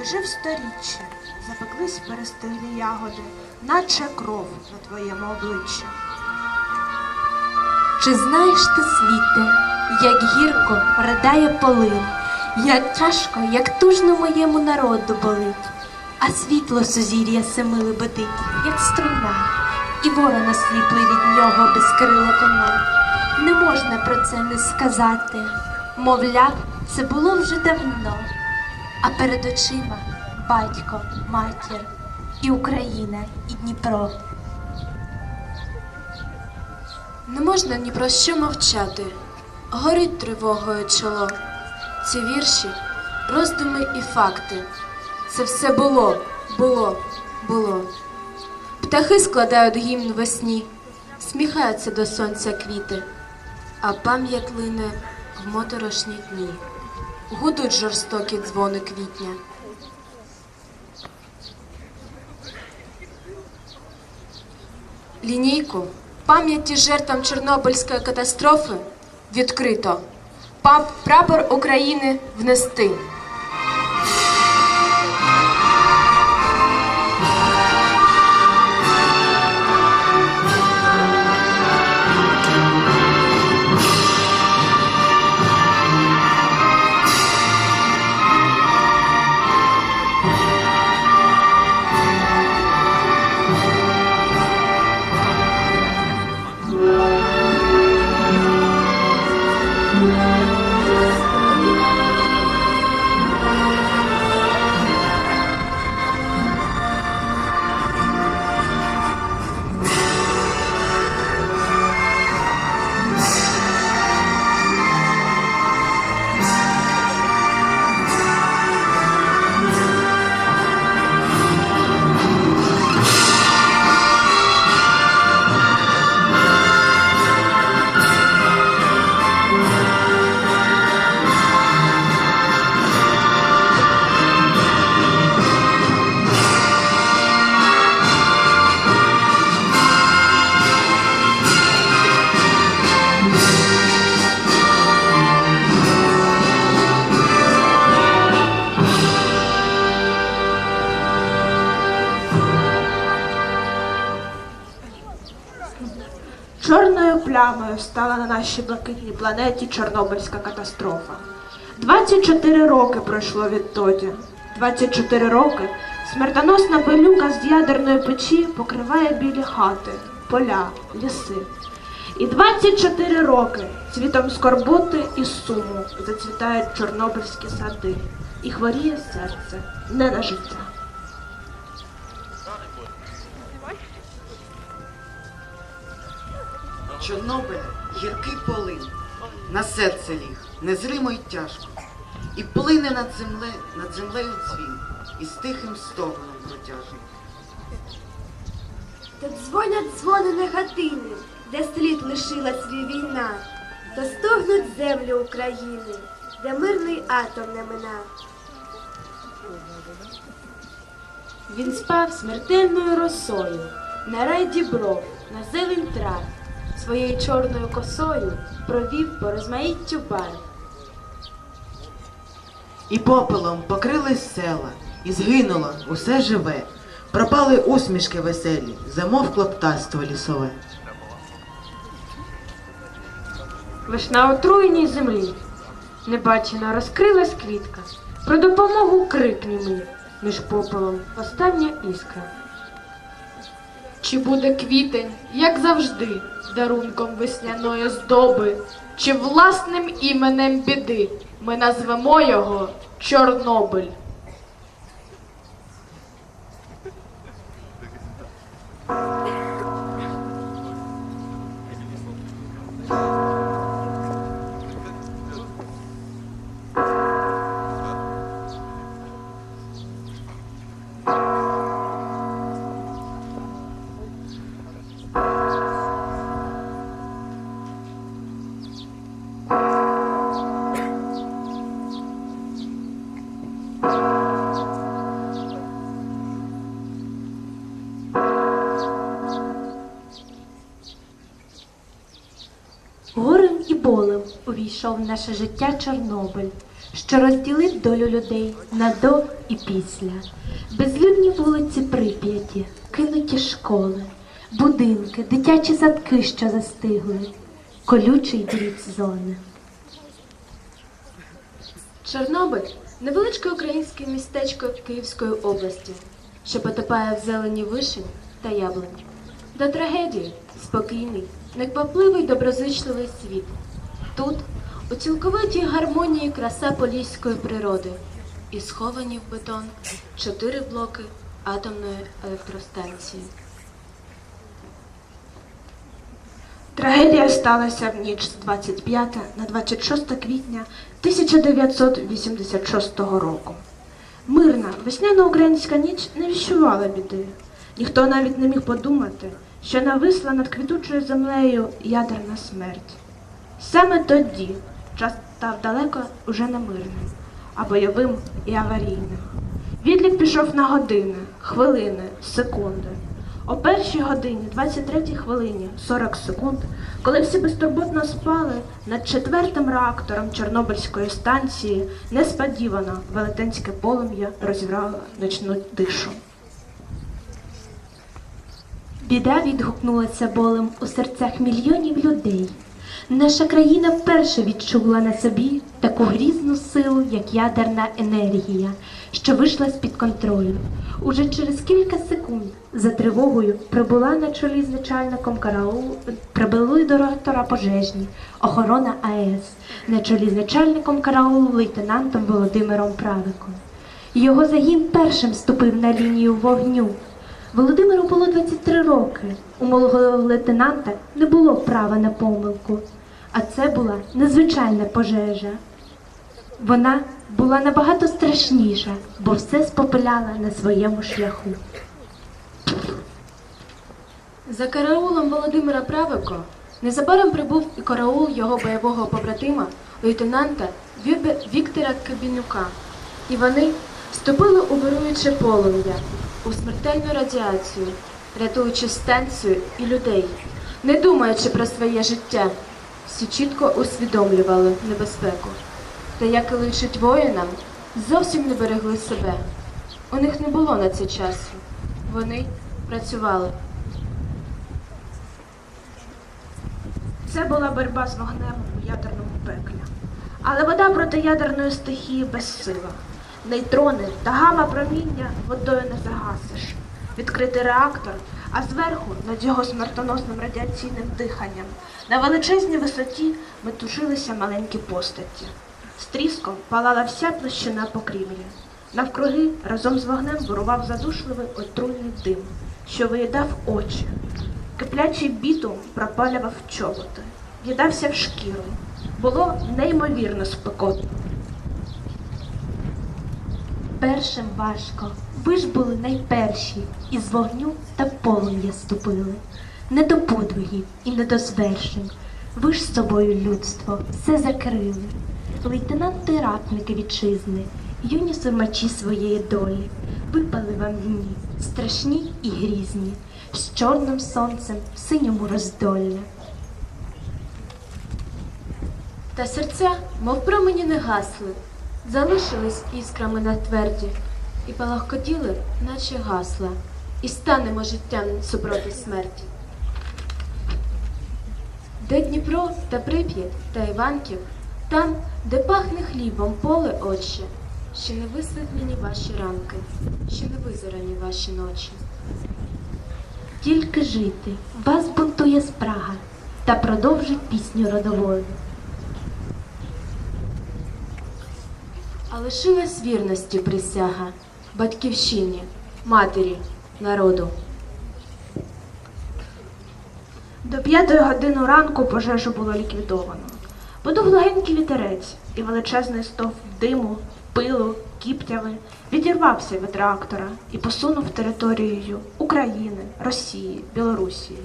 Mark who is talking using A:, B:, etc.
A: Дожив сторіччя, запеклись перестиглі ягоди, наче кров на твоєму обличчі.
B: Чи знаєш ти, світе, як гірко ридає полин, як тяжко, як тужно моєму народу болить, а світло сузір'я семи лебедить, як струна, і ворона сліплий від нього без крила кона. Не можна про це не сказати. Мовляв, це було вже давно, а перед очима батько, матір, і Україна, і Дніпро.
C: Не можна ні про що мовчати, горить тривогою чоло. Ці вірші, роздуми і факти. Це все було, було, було. Птахи складають гімн весні, сміхаються до сонця квіти, а пам'ять лине в моторошні дні. Гудуть жорстокі дзвони квітня. Лінійку пам'яті жертвам Чорнобильської катастрофи відкрито. Прапор України внести. 啊。
A: Чорною плямою стала на нашій блакитній планеті Чорнобильська катастрофа. 24 роки пройшло відтоді. 24 роки смертоносна пилюка з ядерної печі покриває білі хати, поля, ліси. І 24 роки цвітом скорботи і суму зацвітають чорнобильські сади. І хворіє серце не на життя.
D: Чорнобиль гіркий полин, на серце ліг, незримо й тяжко, і плине над земле, над землею дзвін, і з тихим стогоном протяжним.
E: То дзвонять дзвони негативні, де слід лишила свій війна, то стогнуть землі України, де мирний атом не мина.
C: Він спав смертельною росою, на рай дібров, на зелень трав, своєю чорною косою провів по розмаїттю барв.
D: І попелом покрились села, і згинуло усе живе. Пропали усмішки веселі, замовкло птаство лісове.
F: Лиш на отруєній землі небачена розкрилась квітка. Про допомогу крик німий, між попелом остання іскра.
G: Чи буде квітень, як завжди, дарунком весняної здоби, чи власним іменем біди ми назвемо його Чорнобиль.
B: Увійшов в наше життя Чорнобиль. що розділив долю людей на до і після. Безлюдні вулиці Прип'яті, кинуті школи, будинки, дитячі садки, що застигли, колючий дріт зони.
C: Чорнобиль невеличке українське містечко Київської області, що потопає в зелені вишень та яблунь. До трагедії спокійний, неквапливий доброзичливий світ. Тут у цілковитій гармонії краса поліської природи і сховані в бетон чотири блоки атомної електростанції.
A: Трагедія сталася в ніч з 25 на 26 квітня 1986 року. Мирна весняна українська ніч не відчувала біди. Ніхто навіть не міг подумати, що нависла над квітучою землею ядерна смерть. Саме тоді час став далеко уже не мирним, а бойовим і аварійним. Відлік пішов на години, хвилини, секунди. О першій годині, 23 хвилині, 40 секунд, коли всі безтурботно спали, над четвертим реактором Чорнобильської станції несподівано велетенське полум'я розірвало ночну дишу.
B: Біда відгукнулася болем у серцях мільйонів людей. Наша країна вперше відчула на собі таку грізну силу, як ядерна енергія, що вийшла з-під контролю. Уже через кілька секунд за тривогою прибула на чолі з начальником караулу, прибули до реактора пожежні, охорона АЕС, на чолі з начальником караулу лейтенантом Володимиром Правиком. Його загін першим ступив на лінію вогню. Володимиру було 23 роки. У малого лейтенанта не було права на помилку, а це була незвичайна пожежа. Вона була набагато страшніша, бо все спопиляла на своєму шляху.
C: За караулом Володимира Правико незабаром прибув і караул його бойового побратима, лейтенанта Віктора Кабінюка. І вони вступили у вируюче полум'я, у смертельну радіацію, рятуючи станцію і людей, не думаючи про своє життя. Всі чітко усвідомлювали небезпеку. Та як і личить воїнам, зовсім не берегли себе. У них не було на це часу. Вони працювали.
A: Це була боротьба з вогнем у ядерному пеклі. Але вода проти ядерної стихії безсила. Нейтрони та гама проміння водою не загасиш. Відкритий реактор, а зверху над його смертоносним радіаційним диханням на величезній висоті метушилися маленькі постаті. З тріском палала вся площина покрівлі. Навкруги разом з вогнем вирував задушливий отруйний дим, що виїдав очі. Киплячий бітум пропалював чоботи, в'їдався в шкіру. Було неймовірно спекотно.
B: Першим важко. Ви ж були найперші, із вогню та полум'я ступили. Не до подвигів і не до звершень. Ви ж з собою людство все закрили. Лейтенанти ратники вітчизни, юні сурмачі своєї долі, випали вам дні, страшні і грізні, з чорним сонцем в синьому роздолі.
C: Та серця, мов промені не гасли, залишились іскрами на тверді, і палахкотіли, наче гасла, і станемо життям супроти смерті. Де Дніпро та Прип'ять та Іванків, там, де пахне хлібом поле отче, ще не висвітлені ваші ранки, ще не визорані ваші ночі.
B: Тільки жити, вас бунтує спрага, та продовжить пісню родовою.
C: Лишилась вірності присяга, батьківщині, матері, народу.
A: До п'ятої години ранку пожежу було ліквідовано. Подув легенький вітерець, і величезний стовп диму, пилу, кіптяви відірвався від реактора і посунув територією України, Росії, Білорусії.